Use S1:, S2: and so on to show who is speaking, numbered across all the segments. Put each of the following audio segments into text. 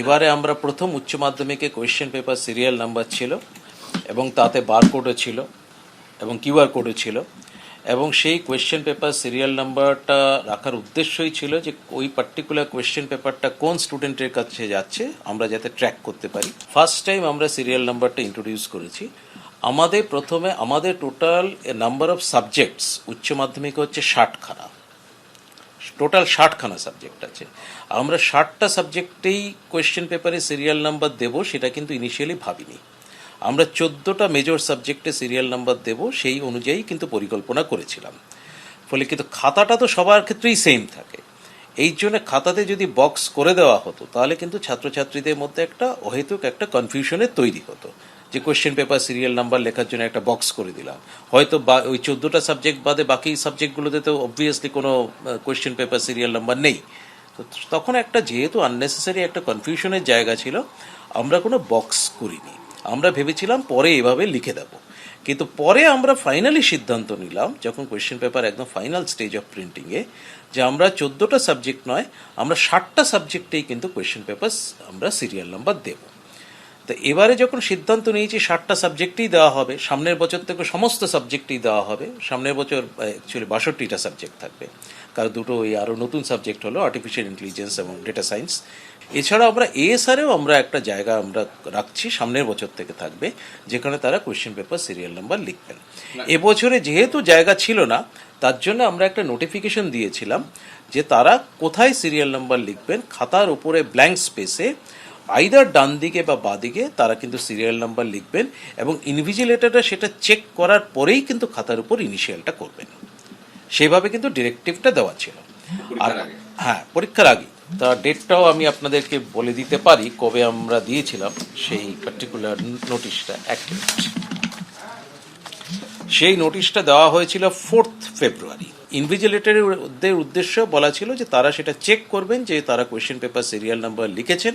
S1: এবারে আমরা প্রথম উচ্চ মাধ্যমিকে কোয়েশ্চেন পেপার সিরিয়াল নাম্বার ছিল, এবং তাতে বারকোডও ছিল, এবং কিউআর কোডও ছিল, এবং সেই কোয়েশ্চেন পেপার সিরিয়াল নাম্বারটা রাখার উদ্দেশ্যই ছিল যে ওই পার্টিকুলার কোয়েশ্চেন পেপারটা কোন স্টুডেন্টের কাছে যাচ্ছে, আমরা যাতে ট্র্যাক করতে পারি। ফার্স্ট টাইম আমরা সিরিয়াল নাম্বারটা ইন্ট্রোডিউস করেছি। আমাদের প্রথমে, আমাদের টোটাল নাম্বার অফ সাবজেক্টস উচ্চ মাধ্যমিকে হচ্ছে ষাটখানা। টোটাল ষাটখানা সাবজেক্ট আছে। আমরা ষাটটা সাবজেক্টেই কোয়েশ্চেন পেপারে সিরিয়াল নাম্বার দেব, সেটা কিন্তু ইনিশিয়ালি ভাবিনি। আমরা চোদ্দোটা মেজর সাবজেক্টে সিরিয়াল নাম্বার দেব, সেই অনুযায়ী কিন্তু পরিকল্পনা করেছিলাম। ফলে কিন্তু খাতাটা তো সবার ক্ষেত্রেই সেম থাকে। এই জন্য খাতাতে যদি বক্স করে দেওয়া হতো, তাহলে কিন্তু ছাত্রছাত্রীদের মধ্যে একটা অহেতুক একটা কনফিউশনের তৈরি হতো। যে কোয়েশ্চেন পেপার সিরিয়াল নাম্বার লেখার জন্য একটা বক্স করে দিলাম। হয়তো বা ওই চোদ্দোটা সাবজেক্ট বাদে বাকি সাবজেক্টগুলোতে তো অবভিয়াসলি কোনো কোয়েশ্চেন পেপার সিরিয়াল নাম্বার নেই। তো তখন একটা যেহেতু আননেসেসারি একটা কনফিউশনের জায়গা ছিল, আমরা কোনো বক্স করিনি। আমরা ভেবেছিলাম পরে এভাবে লিখে দেবো। কিন্তু পরে আমরা ফাইনালি সিদ্ধান্ত নিলাম, যখন কোয়েশ্চেন পেপার একদম ফাইনাল স্টেজ অফ প্রিন্টিংয়ে যে আমরা চোদ্দোটা সাবজেক্ট নয়, আমরা ষাটটা সাবজেক্টেই কিন্তু কোয়েশ্চেন পেপার আমরা সিরিয়াল নাম্বার দেবো। তো এবারে যখন সিদ্ধান্ত নিয়েছি ষাটটা সাবজেক্টই দেওয়া হবে সামনের বছর থেকে সমস্ত সাবজেক্টই দেওয়া হবে সামনের বছর অ্যাকচুয়ালি বাষট্টিটা সাবজেক্ট থাকবে। কারণ দুটো ওই আরও নতুন সাবজেক্ট হলো আর্টিফিশিয়াল ইন্টেলিজেন্স এবং ডেটা সায়েন্স এছাড়াও আমরা এএসআরেও আমরা একটা জায়গা আমরা রাখছি সামনের বছর থেকে থাকবে যেখানে তারা কোয়েশ্চেন পেপার সিরিয়াল নাম্বার লিখবেন। এবছরে যেহেতু জায়গা ছিল না তার জন্য আমরা একটা নোটিফিকেশন দিয়েছিলাম যে তারা কোথায় সিরিয়াল নাম্বার লিখবেন খাতার উপরে ব্ল্যাঙ্ক স্পেসে আইদার ডান দিকে বা বাদিকে তারা কিন্তু সিরিয়াল নাম্বার লিখবেন এবং ইনভিজিলেটাররা সেটা চেক করার পরেই কিন্তু খাতার উপর ইনিশিয়ালটা করবেন। সেভাবে কিন্তু ডিরেক্টিভটা দেওয়া ছিল। আর হ্যাঁ পরীক্ষার আগে। তার ডেটটাও আমি আপনাদেরকে বলে দিতে পারি কবে আমরা দিয়েছিলাম সেই পার্টিকুলার নোটিশটা এক সেই নোটিশটা দেওয়া হয়েছিল ফোর্থ ফেব্রুয়ারি ইনভিজিলেটরের উদ্দেশ্য বলা ছিল যে তারা সেটা চেক করবেন যে তারা কোয়েশ্চেন পেপার সিরিয়াল নাম্বার লিখেছেন।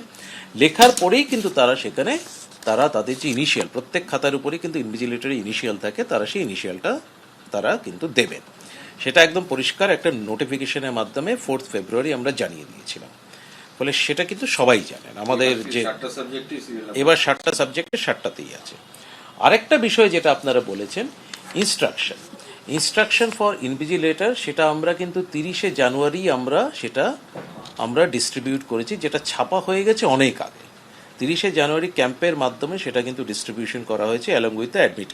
S1: লেখার পরেই কিন্তু তারা সেখানে তারা তাদের যে ইনিশিয়াল প্রত্যেক খাতার উপরেই কিন্তু ইনভিজিলেটরের ইনিশিয়াল থাকে তারা সেই ইনিশিয়ালটা তারা কিন্তু দেবেন। সেটা একদম পরিষ্কার একটা নোটিফিকেশনের মাধ্যমে ফোর্থ ফেব্রুয়ারি আমরা জানিয়ে দিয়েছিলাম। ফলে সেটা কিন্তু সবাই জানেন। আমাদের যে এবার ষাটটা সাবজেক্টে ষাটটাতেই আছে। আরেকটা বিষয় যেটা আপনারা বলেছেন ইনস্ট্রাকশন ইনস্ট্রাকশন ফর ইনভিজিলেটর সেটা আমরা কিন্তু তিরিশে জানুয়ারি আমরা সেটা আমরা ডিস্ট্রিবিউট করেছি, যেটা ছাপা হয়ে গেছে অনেক আগে। তিরিশে জানুয়ারি ক্যাম্পের মাধ্যমে সেটা কিন্তু ডিস্ট্রিবিউশন করা হয়েছে along with the admit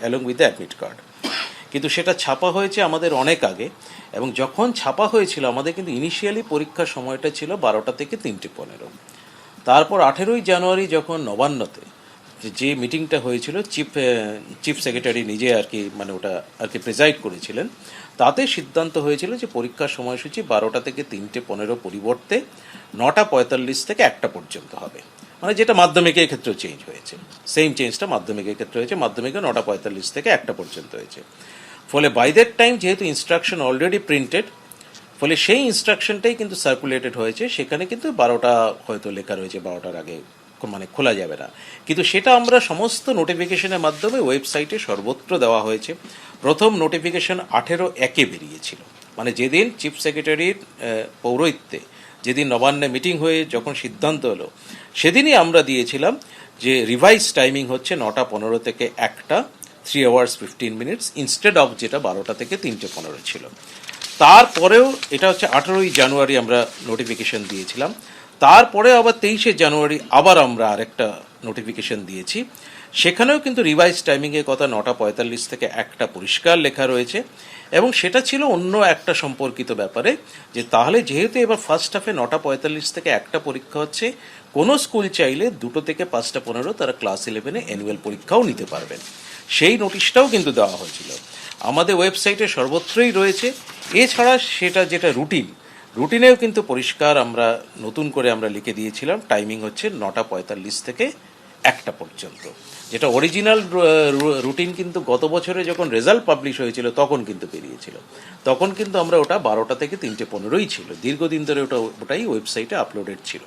S1: along with the admit card কিন্তু সেটা ছাপা হয়েছে আমাদের অনেক আগে, এবং যখন ছাপা হয়েছিল, আমাদের কিন্তু ইনিশিয়ালি পরীক্ষার সময়টা ছিল বারোটা থেকে তিনটে পনেরো। তারপর আঠেরোই জানুয়ারি যখন নবান্নতে যে- মিটিংটা হয়েছিল, চিফ চিফ সেক্রেটারি নিজে আর কি মানে ওটা আর কি প্রেজাইড করেছিলেন। তাতে সিদ্ধান্ত হয়েছিল যে পরীক্ষার সময়সূচি বারোটা থেকে তিনটে পনেরো পরিবর্তে নটা পঁয়তাল্লিশ থেকে একটা পর্যন্ত হবে। মানে যেটা মাধ্যমিকের ক্ষেত্রে চেঞ্জ হয়েছে। সেম চেঞ্জটা মাধ্যমিকের ক্ষেত্রে হয়েছে, মাধ্যমিকে নটা পঁয়তাল্লিশ থেকে একটা পর্যন্ত হয়েছে। ফলে বাই দ্যাট টাইম যেহেতু ইনস্ট্রাকশন অলরেডি প্রিন্টেড ফলে সেই ইনস্ট্রাকশনটাই কিন্তু সার্কুলেটেড হয়েছে। সেখানে কিন্তু বারোটা হয়তো লেখা রয়েছে, বারোটার আগে মানে খোলা যাবে না। কিন্তু সেটা আমরা সমস্ত নোটিফিকেশনের মাধ্যমে ওয়েবসাইটে সর্বত্র দেওয়া হয়েছে। প্রথম নোটিফিকেশন আঠেরো একে বেরিয়েছিল। মানে যেদিন চিফ সেক্রেটারির পৌরোহিত্যে যেদিন নবান্নে মিটিং হয়ে যখন সিদ্ধান্ত হলো সেদিনই আমরা দিয়েছিলাম যে রিভাইজ টাইমিং হচ্ছে নটা পনেরো থেকে একটা three hours fifteen minutes instead of যেটা বারোটা থেকে তিনটে পনেরো ছিল। তারপরেও এটা হচ্ছে আঠেরোই জানুয়ারি আমরা নোটিফিকেশন দিয়েছিলাম। তারপরে আবার তেইশে জানুয়ারি আবার আমরা আরেকটা নোটিফিকেশন দিয়েছি। সেখানেও কিন্তু রিভাইজ টাইমিংয়ের কথা নটা পঁয়তাল্লিশ থেকে একটা পরিষ্কার লেখা রয়েছে এবং সেটা ছিল অন্য একটা সম্পর্কিত ব্যাপারে যে তাহলে যেহেতু এবার ফার্স্ট হাফে নটা পঁয়তাল্লিশ থেকে একটা পরীক্ষা হচ্ছে, কোনো স্কুল চাইলে দুটো থেকে পাঁচটা পনেরো তারা ক্লাস ইলেভেনে অ্যানুয়াল পরীক্ষাও নিতে পারবেন। সেই নোটিশটাও কিন্তু দেওয়া হয়েছিল। আমাদের ওয়েবসাইটে সর্বত্রই রয়েছে। এছাড়া সেটা যেটা রুটিন রুটিনেও কিন্তু পরিষ্কার আমরা নতুন করে আমরা লিখে দিয়েছিলাম। টাইমিং হচ্ছে নটা পঁয়তাল্লিশ থেকে একটা পর্যন্ত। যেটা অরিজিনাল রুটিন কিন্তু গত বছরে যখন রেজাল্ট পাবলিশ হয়েছিল তখন কিন্তু বেরিয়েছিল। তখন কিন্তু আমরা ওটা বারোটা থেকে তিনটে পনেরোই ছিল। দীর্ঘদিন ধরে ওটা, ওটাই ওয়েবসাইটে আপলোডেড ছিল।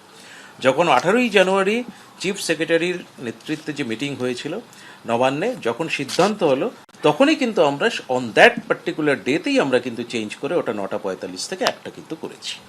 S1: যখন আঠারোই জানুয়ারি চিফ সেক্রেটারির নেতৃত্বে যে মিটিং হয়েছিল নবান্নে, যখন সিদ্ধান্ত হলো, তখনই কিন্তু আমরা অন দ্যাট পার্টিকুলার ডেতেই আমরা কিন্তু চেঞ্জ করে ওটা নটা পঁয়তাল্লিশ থেকে একটা কিন্তু করেছি।